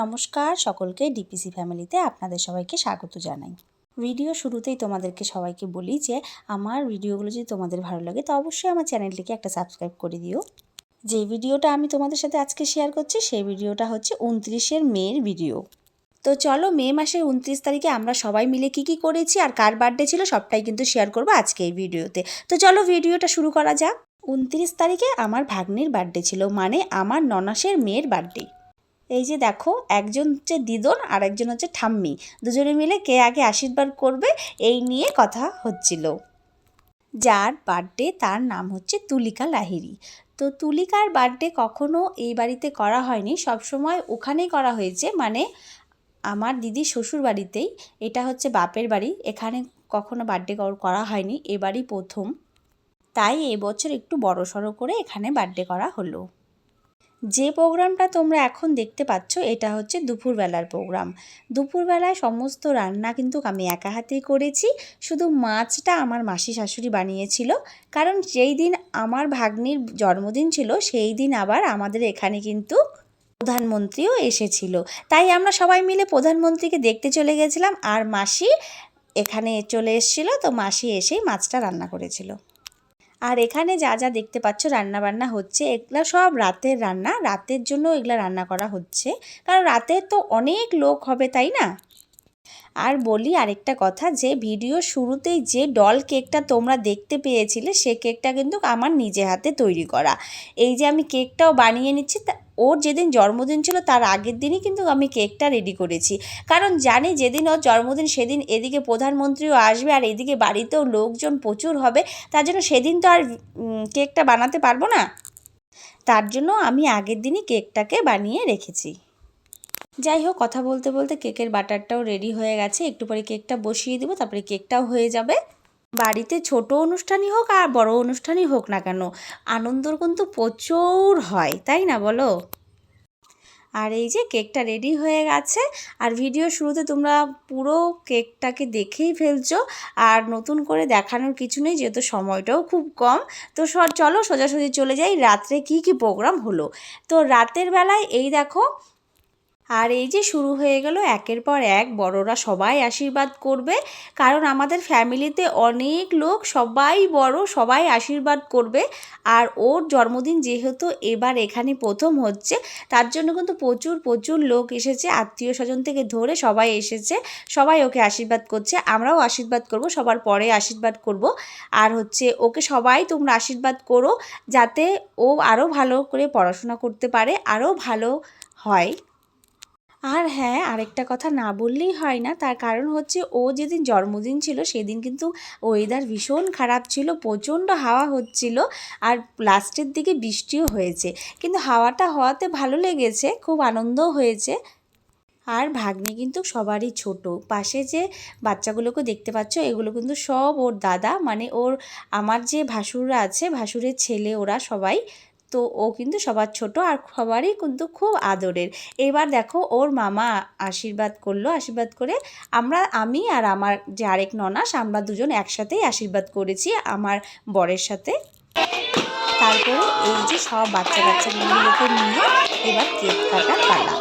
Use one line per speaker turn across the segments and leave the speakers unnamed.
নমস্কার, সকলকে ডিপিসি ফ্যামিলিতে আপনাদের সবাইকে স্বাগত জানাই। ভিডিও শুরুতেই তোমাদেরকে সবাইকে বলি যে, আমার ভিডিওগুলো যদি তোমাদের ভালো লাগে, তো অবশ্যই আমার চ্যানেলটিকে একটা সাবস্ক্রাইব করে দিও। যে ভিডিওটা আমি তোমাদের সাথে আজকে শেয়ার করছি, সেই ভিডিওটা হচ্ছে উনত্রিশের মেয়ের ভিডিও। তো চলো, মে মাসের উনত্রিশ তারিখে আমরা সবাই মিলে কি কি করেছি আর কার বার্থডে ছিল, সবটাই কিন্তু শেয়ার করব আজকে এই ভিডিওতে। তো চলো, ভিডিওটা শুরু করা যাক। উনত্রিশ তারিখে আমার ভাগ্নির বার্থডে ছিল মানে আমার ননাসের মেয়ের বার্থডে এই যে দেখো, একজন হচ্ছে দিদন আর একজন হচ্ছে ঠাম্মি। দুজনে মিলে কে আগে আশীর্বাদ করবে, এই নিয়ে কথা হচ্ছিল। যার বার্থডে, তার নাম হচ্ছে তুলিকা লাহিরি তো তুলিকার বার্থডে কখনো এই বাড়িতে করা হয়নি। সবসময় ওখানেই করা হয়েছে। মানে আমার দিদি শ্বশুর বাড়িতেই এটা হচ্ছে বাপের বাড়ি। এখানে কখনো বার্থডে করা হয়নি। এবারই প্রথম। তাই এবছর একটু বড় সড়ো করে এখানে বার্থডে করা হলো। যে প্রোগ্রামটা তোমরা এখন দেখতে পাচ্ছ, এটা হচ্ছে দুপুরবেলার প্রোগ্রাম। দুপুরবেলায় সমস্ত রান্না কিন্তু আমি একা হাতেই করেছি। শুধু মাছটা আমার মাসি শাশুড়ি বানিয়েছিল। কারণ যেই দিন আমার ভাগ্নির জন্মদিন ছিল, সেই দিন আবার আমাদের এখানে কিন্তু প্রধানমন্ত্রীও এসেছিল। তাই আমরা সবাই মিলে প্রধানমন্ত্রীকে দেখতে চলে গেছিলাম। আর মাসি এখানে চলে এসেছিল, তো মাসি এসেই মাছটা রান্না করেছিল। আর এখানে যা যা দেখতে পাচ্ছ রান্না বান্না হচ্ছে, এগুলো সব রাতের রান্না। রাতের জন্য এগুলো রান্না করা হচ্ছে। কারণ রাতে তো অনেক লোক হবে, তাই না? আর বলি আরেকটা কথা, যে ভিডিও শুরুতেই যে ডল কেকটা তোমরা দেখতে পেয়েছিলে, সে কেকটা কিন্তু আমার নিজে হাতে তৈরি করা। এই যে আমি কেকটাও বানিয়ে নিচ্ছি ওর যেদিন জন্মদিন ছিল, তার আগের দিনই কিন্তু আমি কেকটা রেডি করেছি। কারণ জানি যেদিন ওর জন্মদিন, সেদিন এদিকে প্রধানমন্ত্রীও আসবে আর এদিকে বাড়িতেও লোকজন প্রচুর হবে, তার জন্য সেদিন তো আর কেকটা বানাতে পারব না। তার জন্য আমি আগের দিনই কেকটাকে বানিয়ে রেখেছি। যাই হোক, কথা বলতে বলতে কেকের বাটারটাও রেডি হয়ে গেছে। একটু পরে কেকটা বসিয়ে দিব, তারপরে কেকটাও হয়ে যাবে। বাড়িতে ছোট অনুষ্ঠানই হোক আর বড় অনুষ্ঠানই হোক না কেন, আনন্দর কিন্তু প্রচুর হয়, তাই না বলো? আর এই যে কেকটা রেডি হয়ে গেছে, আর ভিডিও শুরুতে তোমরা পুরো কেকটাকে দেখেই ফেলছো, আর নতুন করে দেখানোর কিছু নেই, যেহেতু সময়টাও খুব কম। তো স, চলো সোজাসুজি চলে যাই, রাত্রে কি কি প্রোগ্রাম হলো? তো রাতের বেলায় এই দেখো আর এই যে শুরু হয়ে গেল, একের পর এক বড়রা সবাই আশীর্বাদ করবে। কারণ আমাদের ফ্যামিলিতে অনেক লোক, সবাই বড়, সবাই আশীর্বাদ করবে। আর ওর জন্মদিন যেহেতু এবার এখানে প্রথম হচ্ছে, তার জন্য কিন্তু প্রচুর প্রচুর লোক এসেছে। আত্মীয় স্বজন থেকে ধরে সবাই এসেছে, সবাই ওকে আশীর্বাদ করছে। আমরাও আশীর্বাদ করব, সবার পরে আশীর্বাদ করব। আর হচ্ছে ওকে সবাই তোমরা আশীর্বাদ করো, যাতে ও আরও ভালো করে পড়াশোনা করতে পারে আরও ভালো হয়। আর হ্যাঁ আরেকটা কথা না বললেই হয় না। তার কারণ হচ্ছে ও যেদিন জন্মদিন ছিল, সেদিন কিন্তু ওয়েদার ভীষণ খারাপ ছিল, প্রচণ্ড হাওয়া হচ্ছিল আর লাস্টের দিকে বৃষ্টিও হয়েছে। কিন্তু হাওয়াটা হওয়াতে ভালো লেগেছে, খুব আনন্দও হয়েছে। আর ভাগ্নি কিন্তু সবারই ছোট। পাশে যে বাচ্চাগুলোকে দেখতে পাচ্ছ, এগুলো কিন্তু সব ওর দাদা। মানে ওর, আমার যে ভাসুররা আছে, ভাসুরের ছেলে, ওরা সবাই তো ও কিন্তু সবার ছোট আর সবারই কিন্তু খুব আদরের। এবার দেখো ওর মামা আশীর্বাদ করল, আশীর্বাদ করে আমরা, আমি আর আমার যে আরেক ননাস আমরা দুজন একসাথেই আশীর্বাদ করেছি আমার বরের সাথে। তারপরে এই যে সব বাচ্চা বাচ্চাগুলোকে নিয়ে এবার কেক কাটা পালা।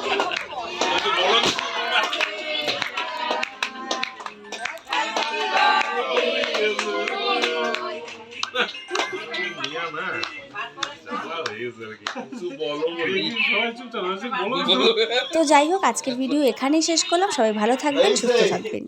তো যাই হোক আজকের ভিডিও এখানেই শেষ করলাম। সবাই ভালো থাকবেন সুস্থ থাকবেন।